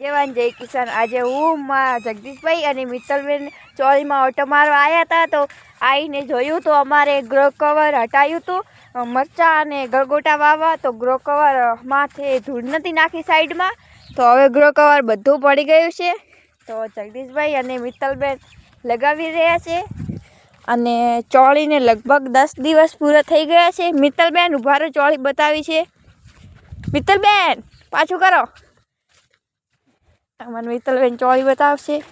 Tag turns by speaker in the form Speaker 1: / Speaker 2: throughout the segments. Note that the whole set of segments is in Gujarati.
Speaker 1: જવાન જય કિસાન. આજે હું, મા જગદીશભાઈ અને મિત્તલબેન ચોરીમાં ઓટો મારવા આવ્યા હતા તો આવીને જોયું તો અમારે ગ્રો કવર હટાયું હતું મરચાં અને ગળગોટા વાવવા તો ગ્રો કવર માથે ધૂળ નથી નાખી સાઈડમાં. તો હવે ગ્રો કવર બધું પડી ગયું છે. તો જગદીશભાઈ અને મિત્તલબેન લગાવી રહ્યા છે અને ચોળીને લગભગ દસ દિવસ પૂરા થઈ ગયા છે. મિત્તલબેન, ઉભારો ચોળી બતાવી છે. મિત્તલબેન, પાછું કરો. મને મિત્તલબેન ચોળી બતાવશે.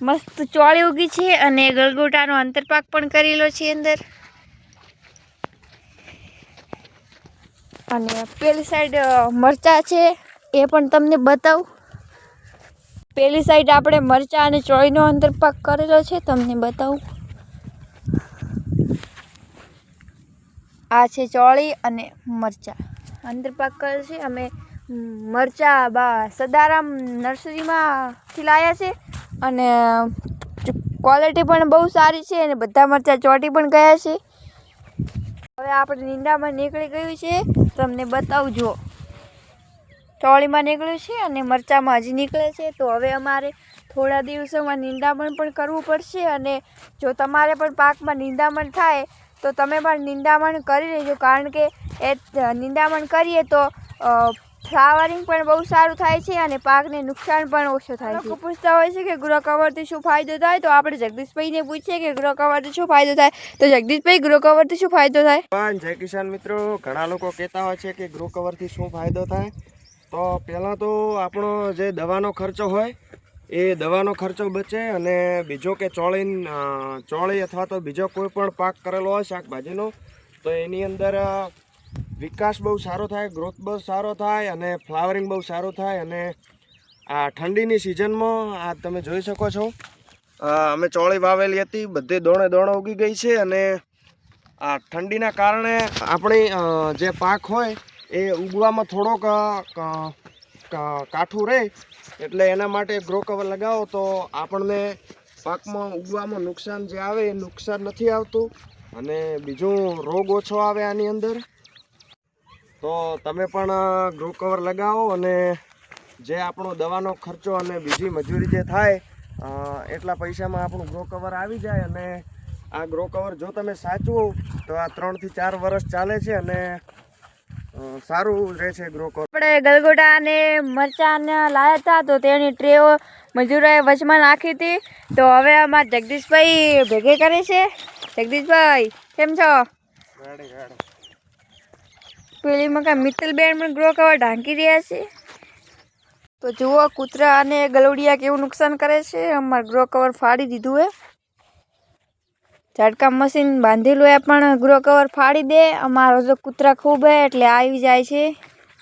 Speaker 1: મસ્ત ચોળી ઉગી છે અને ગલગોટાનો અંતરપાક પણ કરેલો છે અંદર. અને પેલી સાઈડ મરચા છે, એ પણ તમને બતાવું. પેલી સાઈડ આપણે મરચા અને ચોળીનો અંતરપાક કરેલો છે, તમને બતાવું. આ છે ચોળી અને મરચા. અંતરપાક કરેલ છે, અમે મરચા બા સદારામ નર્સરીમાંથી લાવ્યા છે અને ક્વોલિટી પણ બહુ સારી છે અને બધા મરચાં ચોટી પણ ગયા છે. હવે આપણે નિંદામાં નીકળી ગયું છે. તમને બતાવું જો ચોળીમાં નીકળ્યું છે અને મરચાંમાં હજી નીકળે છે. તો હવે અમારે થોડા દિવસોમાં નિંદામણ પણ કરવું પડશે અને જો તમારે પણ પાકમાં નિંદામણ થાય, તો તમે પણ નિંદામણ કરી લેજો. કારણ કે એ નિંદામણ કરીએ તો ફ્લાવરિંગ પણ બહુ સારું થાય છે અને પાકને નુકસાન પણ ઓછું થાય છે. પૂછતા હોય છે કે ગ્રો કવરથી શું ફાયદો થાય? તો આપણે જગદીશભાઈને પૂછીએ કે ગ્રો કવરથી શું ફાયદો થાય? તો જગદીશભાઈ ગ્રો કવરથી શું ફાયદો થાય?
Speaker 2: પણ જય કિસાન મિત્રો. ઘણા લોકો કહેતા હોય છે કે ગૃહ કવરથી શું ફાયદો થાય? તો પહેલાં તો આપણો જે દવાનો ખર્ચો હોય એ દવાનો ખર્ચો બચે અને બીજો કે ચોળી ચોળી અથવા તો બીજો કોઈ પણ પાક કરેલો હોય શાકભાજીનો તો એની અંદર વિકાસ બહુ સારો થાય ગ્રોથ બહુ સારો થાય અને ફ્લાવરિંગ બહુ સારું થાય અને આ ઠંડીની સિઝનમાં આ તમે જોઈ શકો છો. અમે ચોળી વાવેલી હતી, બધી દોણે દોણો ઉગી ગઈ છે અને આ ઠંડીના કારણે આપણી જે પાક હોય એ ઉગવામાં થોડોક કાઠું રહે એટલે એના માટે ગ્રો કવર લગાવો તો આપણને પાકમાં ઉગવામાં નુકસાન જે આવે એ નુકસાન નથી આવતું અને બીજું રોગ ઓછો આવે આની અંદર. તો તમે પણ ગ્રો કવર લગાવો અને જે આપણો દવાનો ખર્ચો અને બીજી મજૂરી જે થાય એટલા પૈસામાં આપણું ગ્રો કવર આવી જાય અને આ ગ્રો કવર જો તમે સાચવો તો આ ત્રણથી ચાર વર્ષ ચાલે છે અને સારું રહે છે ગ્રો કવર.
Speaker 1: આપણે ગલગોટા અને મરચાં લાયા હતા તો તેની ટ્રેઓ મજૂરોએ વચમાં નાખી હતી. તો હવે અમારા જગદીશભાઈ ભેગે કરે છે. જગદીશભાઈ કેમ છો? પેલી મકા મિત્તલબેન પણ ગ્રો કવર ઢાંકી રહ્યા છે. તો જુઓ, કૂતરા અને ગલુડિયા કેવું નુકસાન કરે છે. અમારે ગ્રો કવર ફાડી દીધું એ ઝાડકામ મશીન બાંધેલું એ પણ ગ્રો કવર ફાડી દે. અમારો જો કૂતરા ખૂબ હે, એટલે આવી જાય છે.